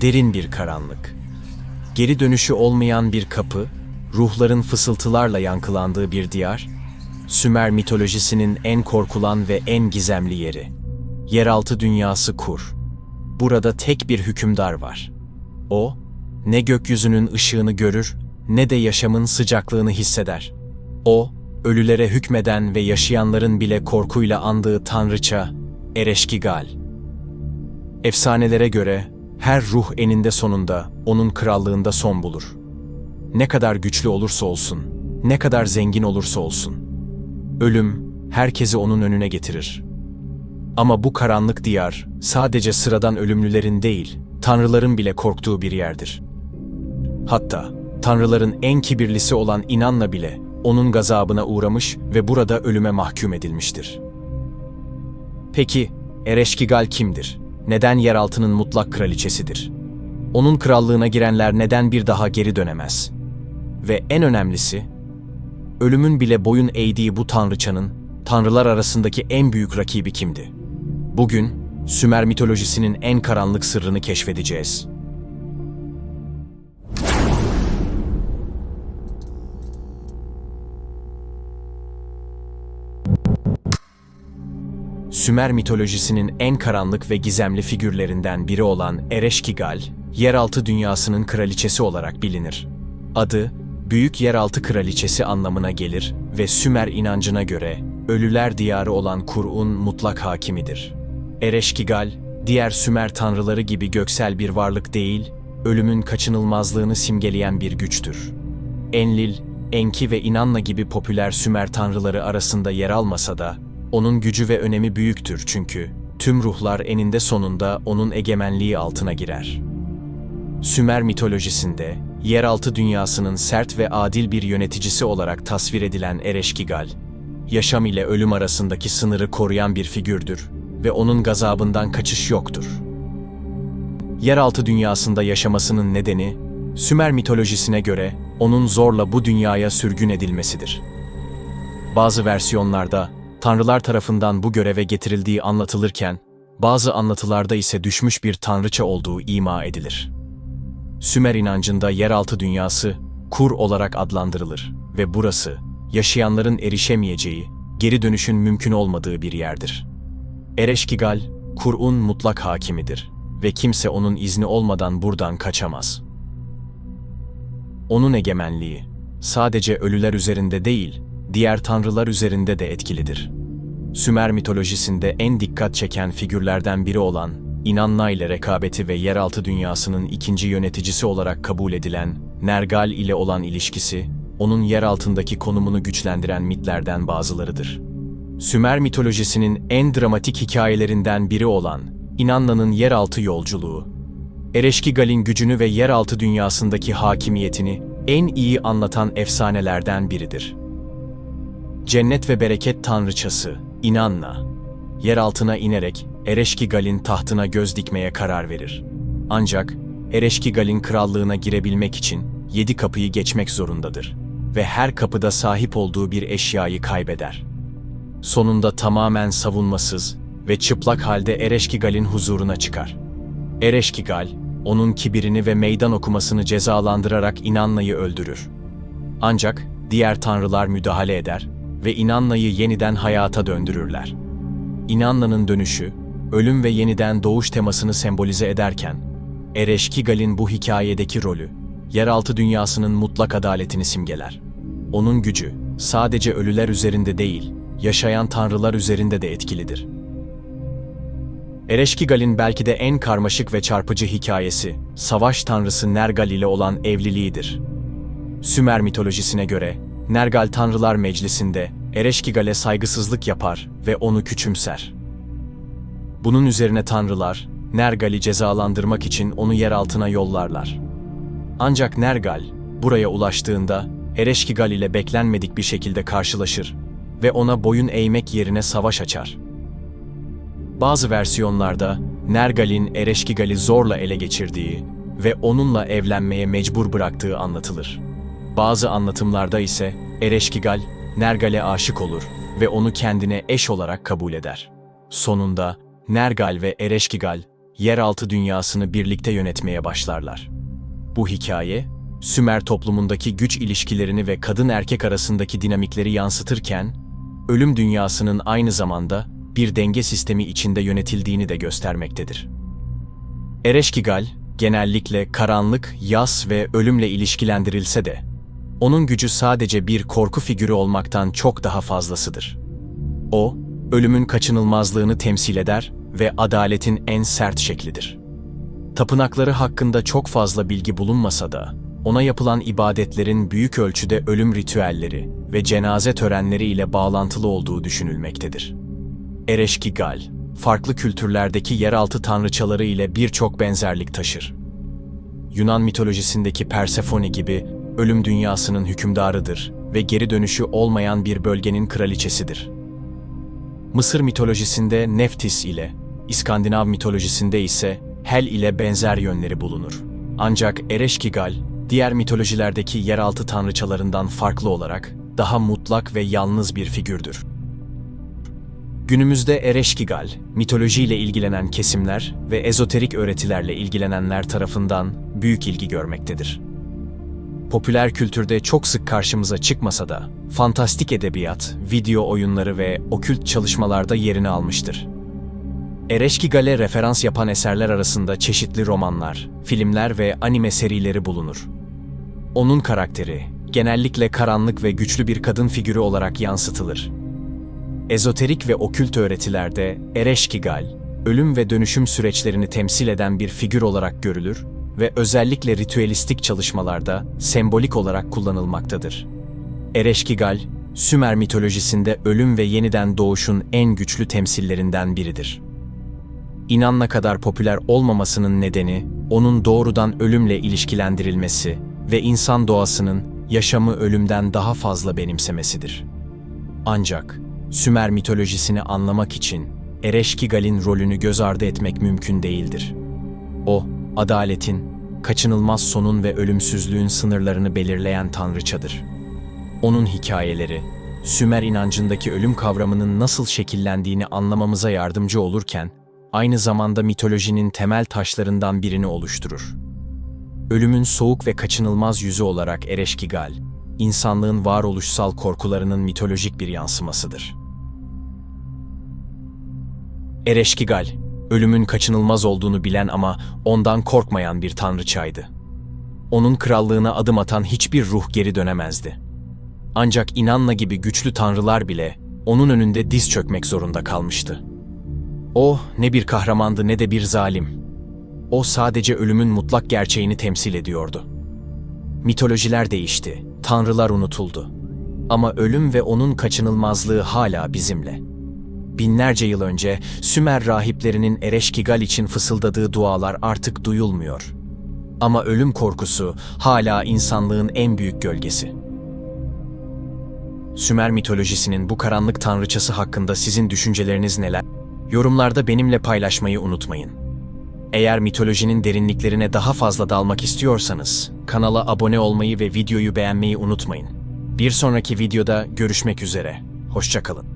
derin bir karanlık. Geri dönüşü olmayan bir kapı, ruhların fısıltılarla yankılandığı bir diyar, Sümer mitolojisinin en korkulan ve en gizemli yeri. Yeraltı dünyası Kur. Burada tek bir hükümdar var. O, ne gökyüzünün ışığını görür, ne de yaşamın sıcaklığını hisseder. O, ölülere hükmeden ve yaşayanların bile korkuyla andığı tanrıça, Ereşkigal. Efsanelere göre her ruh eninde sonunda onun krallığında son bulur. Ne kadar güçlü olursa olsun, ne kadar zengin olursa olsun. Ölüm herkesi onun önüne getirir. Ama bu karanlık diyar sadece sıradan ölümlülerin değil, tanrıların bile korktuğu bir yerdir. Hatta tanrıların en kibirlisi olan İnanna bile onun gazabına uğramış ve burada ölüme mahkum edilmiştir. Peki Ereşkigal kimdir? Neden yeraltının mutlak kraliçesidir? Onun krallığına girenler neden bir daha geri dönemez? Ve en önemlisi, ölümün bile boyun eğdiği bu tanrıçanın tanrılar arasındaki en büyük rakibi kimdi? Bugün Sümer mitolojisinin en karanlık sırrını keşfedeceğiz. Sümer mitolojisinin en karanlık ve gizemli figürlerinden biri olan Ereşkigal, yeraltı dünyasının kraliçesi olarak bilinir. Adı, Büyük Yeraltı Kraliçesi anlamına gelir ve Sümer inancına göre ölüler diyarı olan Kur'un mutlak hakimidir. Ereşkigal, diğer Sümer tanrıları gibi göksel bir varlık değil, ölümün kaçınılmazlığını simgeleyen bir güçtür. Enlil, Enki ve Inanna gibi popüler Sümer tanrıları arasında yer almasa da, onun gücü ve önemi büyüktür çünkü tüm ruhlar eninde sonunda onun egemenliği altına girer. Sümer mitolojisinde yeraltı dünyasının sert ve adil bir yöneticisi olarak tasvir edilen Ereşkigal, yaşam ile ölüm arasındaki sınırı koruyan bir figürdür ve onun gazabından kaçış yoktur. Yeraltı dünyasında yaşamasının nedeni, Sümer mitolojisine göre onun zorla bu dünyaya sürgün edilmesidir. Bazı versiyonlarda tanrılar tarafından bu göreve getirildiği anlatılırken, bazı anlatılarda ise düşmüş bir tanrıça olduğu ima edilir. Sümer inancında yeraltı dünyası Kur olarak adlandırılır ve burası yaşayanların erişemeyeceği, geri dönüşün mümkün olmadığı bir yerdir. Ereşkigal, Kur'un mutlak hakimidir ve kimse onun izni olmadan buradan kaçamaz. Onun egemenliği sadece ölüler üzerinde değil, diğer tanrılar üzerinde de etkilidir. Sümer mitolojisinde en dikkat çeken figürlerden biri olan İnanna ile rekabeti ve yeraltı dünyasının ikinci yöneticisi olarak kabul edilen Nergal ile olan ilişkisi, onun yer altındaki konumunu güçlendiren mitlerden bazılarıdır. Sümer mitolojisinin en dramatik hikayelerinden biri olan İnanna'nın yeraltı yolculuğu, Ereşkigal'in gücünü ve yeraltı dünyasındaki hakimiyetini en iyi anlatan efsanelerden biridir. Cennet ve bereket tanrıçası İnanna, yer altına inerek Ereşkigal'in tahtına göz dikmeye karar verir. Ancak Ereşkigal'in krallığına girebilmek için yedi kapıyı geçmek zorundadır ve her kapıda sahip olduğu bir eşyayı kaybeder. Sonunda tamamen savunmasız ve çıplak halde Ereşkigal'in huzuruna çıkar. Ereşkigal, onun kibirini ve meydan okumasını cezalandırarak İnanna'yı öldürür. Ancak diğer tanrılar müdahale eder ve İnanna'yı yeniden hayata döndürürler. İnanna'nın dönüşü, ölüm ve yeniden doğuş temasını sembolize ederken, Ereşkigal'in bu hikayedeki rolü, yeraltı dünyasının mutlak adaletini simgeler. Onun gücü, sadece ölüler üzerinde değil, yaşayan tanrılar üzerinde de etkilidir. Ereşkigal'in belki de en karmaşık ve çarpıcı hikayesi, savaş tanrısı Nergal ile olan evliliğidir. Sümer mitolojisine göre, Nergal Tanrılar Meclisi'nde Ereşkigal'e saygısızlık yapar ve onu küçümser. Bunun üzerine tanrılar, Nergal'i cezalandırmak için onu yer altına yollarlar. Ancak Nergal, buraya ulaştığında Ereşkigal ile beklenmedik bir şekilde karşılaşır ve ona boyun eğmek yerine savaş açar. Bazı versiyonlarda Nergal'in Ereşkigal'i zorla ele geçirdiği ve onunla evlenmeye mecbur bıraktığı anlatılır. Bazı anlatımlarda ise Ereşkigal, Nergal'e aşık olur ve onu kendine eş olarak kabul eder. Sonunda Nergal ve Ereşkigal yeraltı dünyasını birlikte yönetmeye başlarlar. Bu hikaye, Sümer toplumundaki güç ilişkilerini ve kadın erkek arasındaki dinamikleri yansıtırken, ölüm dünyasının aynı zamanda bir denge sistemi içinde yönetildiğini de göstermektedir. Ereşkigal, genellikle karanlık, yas ve ölümle ilişkilendirilse de, onun gücü sadece bir korku figürü olmaktan çok daha fazlasıdır. O, ölümün kaçınılmazlığını temsil eder ve adaletin en sert şeklidir. Tapınakları hakkında çok fazla bilgi bulunmasa da, ona yapılan ibadetlerin büyük ölçüde ölüm ritüelleri ve cenaze törenleri ile bağlantılı olduğu düşünülmektedir. Ereşkigal, farklı kültürlerdeki yeraltı tanrıçaları ile birçok benzerlik taşır. Yunan mitolojisindeki Persefone gibi ölüm dünyasının hükümdarıdır ve geri dönüşü olmayan bir bölgenin kraliçesidir. Mısır mitolojisinde Neftis ile, İskandinav mitolojisinde ise Hel ile benzer yönleri bulunur. Ancak Ereşkigal, diğer mitolojilerdeki yeraltı tanrıçalarından farklı olarak daha mutlak ve yalnız bir figürdür. Günümüzde Ereşkigal, mitolojiyle ilgilenen kesimler ve ezoterik öğretilerle ilgilenenler tarafından büyük ilgi görmektedir. Popüler kültürde çok sık karşımıza çıkmasa da, fantastik edebiyat, video oyunları ve okült çalışmalarda yerini almıştır. Ereşkigal'e referans yapan eserler arasında çeşitli romanlar, filmler ve anime serileri bulunur. Onun karakteri, genellikle karanlık ve güçlü bir kadın figürü olarak yansıtılır. Ezoterik ve okült öğretilerde Ereşkigal, ölüm ve dönüşüm süreçlerini temsil eden bir figür olarak görülür ve özellikle ritüelistik çalışmalarda sembolik olarak kullanılmaktadır. Ereşkigal, Sümer mitolojisinde ölüm ve yeniden doğuşun en güçlü temsillerinden biridir. İnanla kadar popüler olmamasının nedeni, onun doğrudan ölümle ilişkilendirilmesi ve insan doğasının yaşamı ölümden daha fazla benimsemesidir. Ancak Sümer mitolojisini anlamak için Ereşkigal'in rolünü göz ardı etmek mümkün değildir. O, adaletin, kaçınılmaz sonun ve ölümsüzlüğün sınırlarını belirleyen tanrıçadır. Onun hikayeleri, Sümer inancındaki ölüm kavramının nasıl şekillendiğini anlamamıza yardımcı olurken, aynı zamanda mitolojinin temel taşlarından birini oluşturur. Ölümün soğuk ve kaçınılmaz yüzü olarak Ereşkigal, insanlığın varoluşsal korkularının mitolojik bir yansımasıdır. Ereşkigal, ölümün kaçınılmaz olduğunu bilen ama ondan korkmayan bir tanrıçaydı. Onun krallığına adım atan hiçbir ruh geri dönemezdi. Ancak İnanna gibi güçlü tanrılar bile onun önünde diz çökmek zorunda kalmıştı. O ne bir kahramandı ne de bir zalim. O sadece ölümün mutlak gerçeğini temsil ediyordu. Mitolojiler değişti, tanrılar unutuldu. Ama ölüm ve onun kaçınılmazlığı hala bizimle. Binlerce yıl önce Sümer rahiplerinin Ereşkigal için fısıldadığı dualar artık duyulmuyor. Ama ölüm korkusu hala insanlığın en büyük gölgesi. Sümer mitolojisinin bu karanlık tanrıçası hakkında sizin düşünceleriniz neler? Yorumlarda benimle paylaşmayı unutmayın. Eğer mitolojinin derinliklerine daha fazla dalmak istiyorsanız, kanala abone olmayı ve videoyu beğenmeyi unutmayın. Bir sonraki videoda görüşmek üzere. Hoşçakalın.